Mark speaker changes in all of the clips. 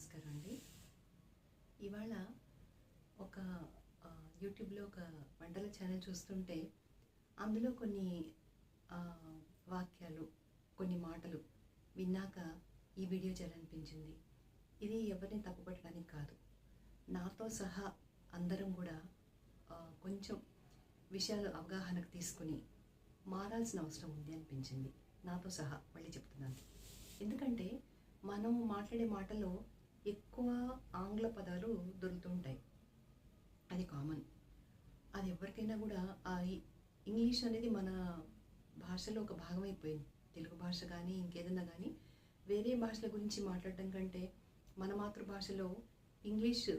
Speaker 1: నమస్కారం అండి ఇవాళ ఒక యూట్యూబ్లో ఒక వంటల ఛానల్ చూస్తుంటే అందులో కొన్ని వాక్యాలు కొన్ని మాటలు విన్నాక ఈ వీడియో చేయాలనిపించింది ఇది ఎవరిని తప్పుపట్టడానికి కాదు. నాతో సహా అందరం కూడా కొంచెం విషయాలు అవగాహనకు తీసుకుని మారాల్సిన అవసరం ఉంది అనిపించింది. నాతో సహా మళ్ళీ చెప్తున్నాను. ఎందుకంటే మనం మాట్లాడే మాటలో ఎక్కువ ఆంగ్ల పదాలు దొరుకుతుంటాయి. అది కామన్. అది ఎవరికైనా కూడా ఆ ఇంగ్లీష్ అనేది మన భాషలో ఒక భాగం అయిపోయింది తెలుగు భాష కానీ ఇంకేదన్నా కానీ వేరే భాషల గురించి మాట్లాడటం కంటే మన మాతృభాషలో ఇంగ్లీష్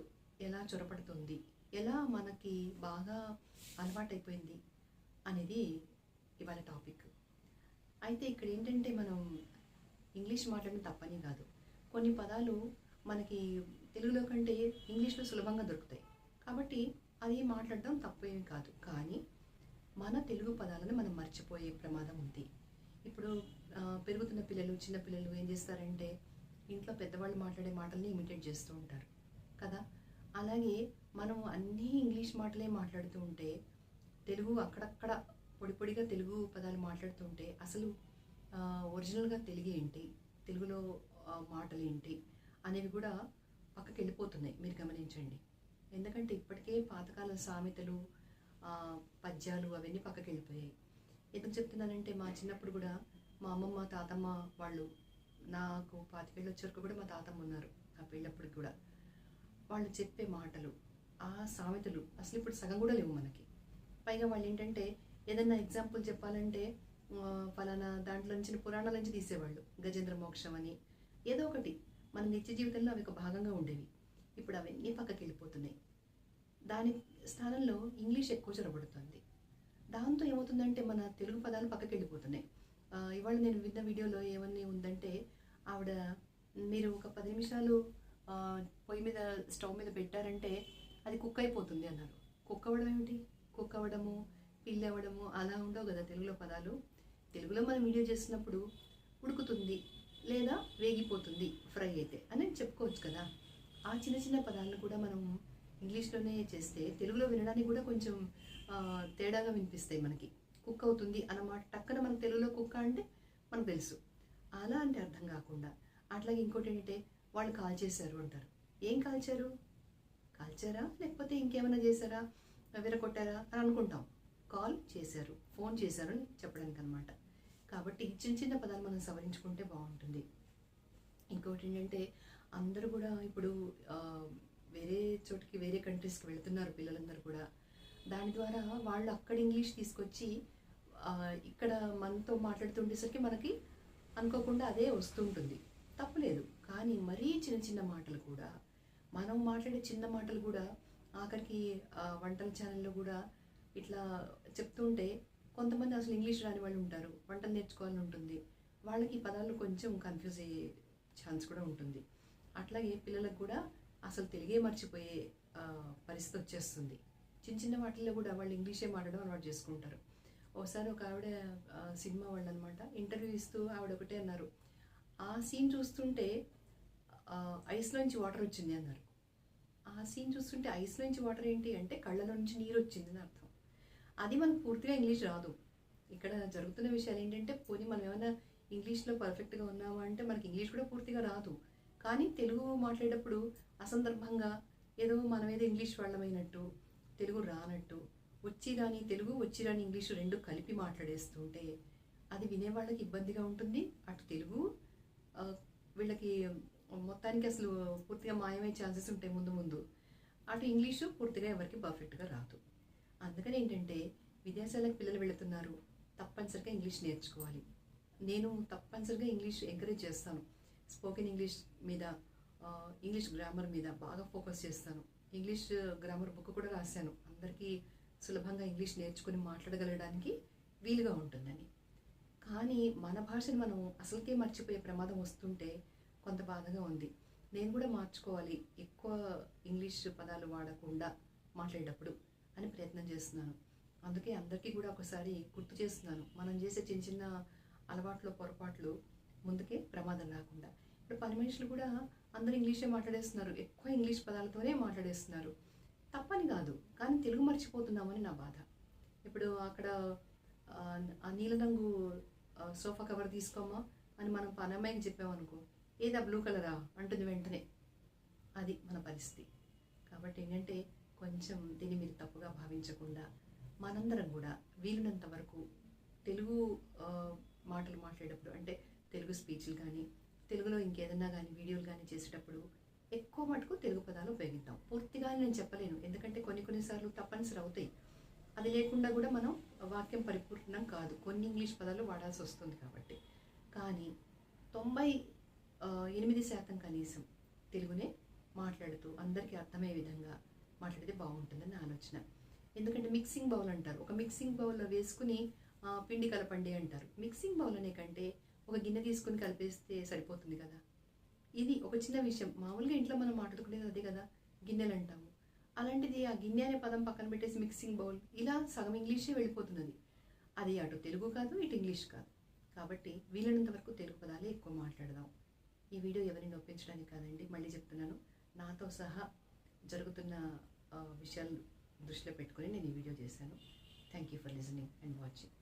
Speaker 1: ఎలా చొరపడుతుంది ఎలా మనకి బాగా అలవాటైపోయింది అనేది ఇవాళ టాపిక్. అయితే ఇక్కడ ఏంటంటే మనం ఇంగ్లీష్ మాట్లాడడం తప్పని కాదు. కొన్ని పదాలు మనకి తెలుగులో కంటే ఇంగ్లీష్లో సులభంగా దొరుకుతాయి. కాబట్టి అది మాట్లాడడం తప్పేమీ కాదు. కానీ మన తెలుగు పదాలను మనం మర్చిపోయే ప్రమాదం ఉంది. ఇప్పుడు పెరుగుతున్న పిల్లలు చిన్నపిల్లలు ఏం చేస్తారంటే ఇంట్లో పెద్దవాళ్ళు మాట్లాడే మాటల్ని ఇమిటేట్ చేస్తూ ఉంటారు. కదా? అలాగే మనం అన్నీ ఇంగ్లీష్ మాటలే మాట్లాడుతూ ఉంటే తెలుగు అక్కడక్కడ పొడి పొడిగా తెలుగు పదాలు మాట్లాడుతుంటే అసలు ఒరిజినల్గా తెలుగు ఏంటి తెలుగులో మాటలు ఏంటి అనేవి కూడా పక్కకి వెళ్ళిపోతున్నాయి. మీరు గమనించండి. ఎందుకంటే ఇప్పటికే పాతకాల సామెతలు పద్యాలు అవన్నీ పక్కకి వెళ్ళిపోయాయి. ఎందుకు చెప్తున్నానంటే మా చిన్నప్పుడు కూడా మా అమ్మమ్మ తాతమ్మ వాళ్ళు నాకు పాతికేళ్ళు వచ్చేవరకు కూడా మా తాతమ్మ ఉన్నారు. ఆ పెళ్ళప్పటికి కూడా. వాళ్ళు చెప్పే మాటలు ఆ సామెతలు అసలు ఇప్పుడు సగం కూడా లేవు మనకి. పైగా వాళ్ళు ఏంటంటే ఏదన్నా ఎగ్జాంపుల్ చెప్పాలంటే ఫలానా దాంట్లో నుంచి పురాణాల నుంచి తీసేవాళ్ళు. గజేంద్ర మోక్షం అని. ఏదో ఒకటి. మన నిత్య జీవితంలో అవి ఒక భాగంగా ఉండేవి. ఇప్పుడు అవన్నీ పక్కకి వెళ్ళిపోతున్నాయి దాని స్థానంలో ఇంగ్లీష్ ఎక్కువ చొరబడుతుంది దాంతో ఏమవుతుందంటే మన తెలుగు పదాలు పక్కకి వెళ్ళిపోతున్నాయి ఇవాళ నేను విన్న వీడియోలో ఏమన్నీ ఉందంటే ఆవిడ మీరు ఒక పది నిమిషాలు పొయ్యి మీద స్టవ్ మీద పెట్టారంటే అది కుక్ అయిపోతుంది అన్నారు. కుక్ అవ్వడం ఏమిటి? కుక్ అవ్వడము పిల్లి అవ్వడము అలా ఉండవు కదా తెలుగులో పదాలు. తెలుగులో మనం వీడియో చేసినప్పుడు ఉడుకుతుంది. లేదా వేగిపోతుంది ఫ్రై అయితే అని చెప్పుకోవచ్చు కదా. ఆ చిన్న చిన్న పదాలను కూడా మనం ఇంగ్లీష్లోనే చేస్తే తెలుగులో వినడానికి కూడా కొంచెం తేడాగా వినిపిస్తాయి మనకి. కుక్ అవుతుంది అన్నమాట. టక్కన మనకు తెలుగులో కుక్క అంటే మనకు తెలుసు. అలా అంటే అర్థం కాకుండా అట్లాగే ఇంకోటి ఏంటంటే వాళ్ళు కాల్ చేశారు అంటారు. ఏం కాల్చారు? కాల్చారా? లేకపోతే ఇంకేమైనా చేశారా? విరగొట్టారా? అని అనుకుంటాం. కాల్ చేశారు. ఫోన్ చేశారు అని చెప్పడానికి అనమాట కాబట్టి చిన్న చిన్న పదాలు మనం సవరించుకుంటే బాగుంటుంది. ఇంకోటి ఏంటంటే అందరూ కూడా ఇప్పుడు వేరే చోటికి వేరే కంట్రీస్కి వెళ్తున్నారు పిల్లలందరూ కూడా. దాని ద్వారా వాళ్ళు అక్కడ ఇంగ్లీష్ తీసుకొచ్చి ఇక్కడ మనతో మాట్లాడుతుండేసరికి మనకి అనుకోకుండా అదే వస్తుంటుంది. తప్పులేదు. కానీ మరీ చిన్న చిన్న మాటలు కూడా మనం మాట్లాడే చిన్న మాటలు కూడా ఆఖరికి వంటల ఛానల్లో కూడా ఇట్లా చెప్తుంటే కొంతమంది అసలు ఇంగ్లీష్ రాని వాళ్ళు ఉంటారు వంటలు నేర్చుకోవాలని ఉంటుంది. వాళ్ళకి ఈ పదాలు కొంచెం కన్ఫ్యూజ్ అయ్యే ఛాన్స్ కూడా ఉంటుంది. అట్లాగే పిల్లలకు కూడా అసలు తెలుగే మర్చిపోయే పరిస్థితి వచ్చేస్తుంది. చిన్న చిన్న వాటిల్లో కూడా వాళ్ళు ఇంగ్లీషే మాట్లాడడం అలవాటు చేసుకుంటారు. ఒకసారి ఒక ఆవిడ సినిమా వాళ్ళు అనమాట ఇంటర్వ్యూ ఇస్తూ ఆవిడ ఒకటే అన్నారు. ఆ సీన్ చూస్తుంటే ఆ, ఐస్లోంచి వాటర్ వచ్చింది అన్నారు. ఆ సీన్ చూస్తుంటే ఐస్లోంచి వాటర్ ఏంటి అంటే కళ్ళలో నుంచి నీరు వచ్చింది అని అర్థం. అది మనకు పూర్తిగా ఇంగ్లీష్ రాదు. ఇక్కడ జరుగుతున్న విషయాలు ఏంటంటే పోనీ మనం ఏమైనా ఇంగ్లీష్లో పర్ఫెక్ట్గా ఉన్నామా అంటే మనకి ఇంగ్లీష్ కూడా పూర్తిగా రాదు. కానీ తెలుగు మాట్లాడేటప్పుడు అసందర్భంగా ఏదో మనం ఏదో ఇంగ్లీష్ వాళ్ళమైనట్టు తెలుగు రానట్టు వచ్చి రాని తెలుగు వచ్చి రాని ఇంగ్లీషు రెండు కలిపి మాట్లాడేస్తుంటే అది వినేవాళ్ళకి ఇబ్బందిగా ఉంటుంది. అటు తెలుగు వీళ్ళకి మొత్తానికి అసలు పూర్తిగా మాయమయ్యే ఛాన్సెస్ ఉంటాయి ముందు ముందు. అటు ఇంగ్లీషు పూర్తిగా ఎవరికి పర్ఫెక్ట్గా రాదు. అందుకని ఏంటంటే విదేశాలకు పిల్లలు వెళుతున్నారు తప్పనిసరిగా ఇంగ్లీష్ నేర్చుకోవాలి. నేను తప్పనిసరిగా ఇంగ్లీష్ ఎంకరేజ్ చేస్తాను. స్పోకెన్ ఇంగ్లీష్ మీద ఇంగ్లీష్ గ్రామర్ మీద బాగా ఫోకస్ చేస్తాను. ఇంగ్లీష్ గ్రామర్ బుక్ కూడా రాశాను. అందరికీ సులభంగా ఇంగ్లీష్ నేర్చుకుని మాట్లాడగలగడానికి వీలుగా ఉంటుందని. కానీ మన భాషను మనం అసలుకే మర్చిపోయే ప్రమాదం వస్తుంటే కొంత బాధగా ఉంది. నేను కూడా మార్చుకోవాలి ఎక్కువ ఇంగ్లీష్ పదాలు వాడకుండా మాట్లాడేటప్పుడు. అని ప్రయత్నం చేస్తున్నాను. అందుకే అందరికీ కూడా ఒకసారి గుర్తు చేస్తున్నాను. మనం చేసే చిన్న చిన్న అలవాట్లు పొరపాట్లు ముందుకే ప్రమాదం రాకుండా. ఇప్పుడు పని మనుషులు కూడా అందరూ ఇంగ్లీషే మాట్లాడేస్తున్నారు. ఎక్కువ ఇంగ్లీష్ పదాలతోనే మాట్లాడేస్తున్నారు. తప్పని కాదు. కానీ తెలుగు మర్చిపోతున్నామని నా బాధ. ఇప్పుడు అక్కడ ఆ, నీలరంగు సోఫా కవర్ తీసుకోమా అని మనం పనమ్మాయికి చెప్పామనుకో ఏదా బ్లూ కలరా? అంటుంది వెంటనే. అది మన పరిస్థితి. కాబట్టి ఏంటంటే కొంచెం దీన్ని మీరు తప్పుగా భావించకుండా మనందరం కూడా వీలున్నంత వరకు తెలుగు మాటలు మాట్లాడేటప్పుడు అంటే తెలుగు స్పీచ్లు కానీ తెలుగులో ఇంకేదన్నా కానీ వీడియోలు కానీ చేసేటప్పుడు ఎక్కువ మటుకు తెలుగు పదాలు ఉపయోగిద్దాం. పూర్తిగా నేను చెప్పలేను. ఎందుకంటే కొన్ని కొన్నిసార్లు తప్పనిసరి అవుతాయి. అది లేకుండా కూడా మనం వాక్యం పరిపూర్ణం కాదు. కొన్ని ఇంగ్లీష్ పదాలు వాడాల్సి వస్తుంది కాబట్టి. కానీ తొంభై ఎనిమిది శాతం కనీసం తెలుగునే మాట్లాడుతూ అందరికీ అర్థమయ్యే విధంగా మాట్లాడితే బాగుంటుందని ఆలోచన. ఎందుకంటే మిక్సింగ్ బౌల్ అంటారు. ఒక మిక్సింగ్ బౌల్లో వేసుకుని పిండి కలపండి అంటారు. మిక్సింగ్ బౌల్ అనే కంటే ఒక గిన్నె తీసుకుని కలిపేస్తే సరిపోతుంది కదా? ఇది ఒక చిన్న విషయం. మామూలుగా ఇంట్లో మనం మాట్లాడుకునేది అదే కదా? గిన్నెలు అంటాము. అలాంటిది ఆ గిన్నె అనే పదం పక్కన పెట్టేసి మిక్సింగ్ బౌల్ ఇలా సగం ఇంగ్లీషే వెళ్ళిపోతున్నది. అది అటు తెలుగు కాదు ఇటు ఇంగ్లీష్ కాదు. కాబట్టి వీలైనంత వరకు తెలుగు పదాలే ఎక్కువ మాట్లాడదాం. ఈ వీడియో ఎవరిని ఒప్పించడానికి కాదండి మళ్ళీ చెప్తున్నాను. నాతో సహా జరుగుతున్న విషయాలు దృష్టిలో పెట్టుకొని నేను ఈ వీడియో చేశాను. Thank you for listening and watching